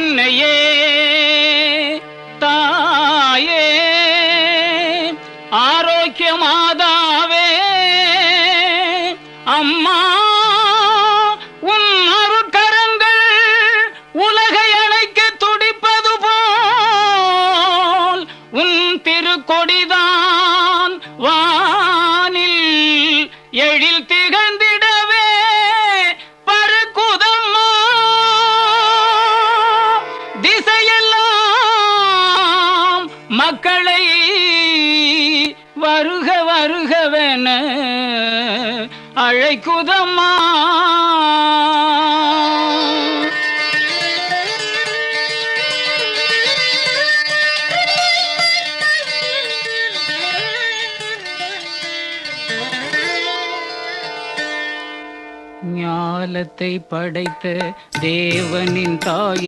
அன்னையே தாயே ஆரோக்கிய மாதாவே அம்மா உன் அருட்கரங்கள் உலகை அழைக்க துடிப்பது போல் உன் திருக்கொடிதான் வானில் எழில் திகழ்ந்து மக்களை வருக வருகவென அழைக்குதம்மா. ஞாலத்தை படைத்த தேவனின் தாய்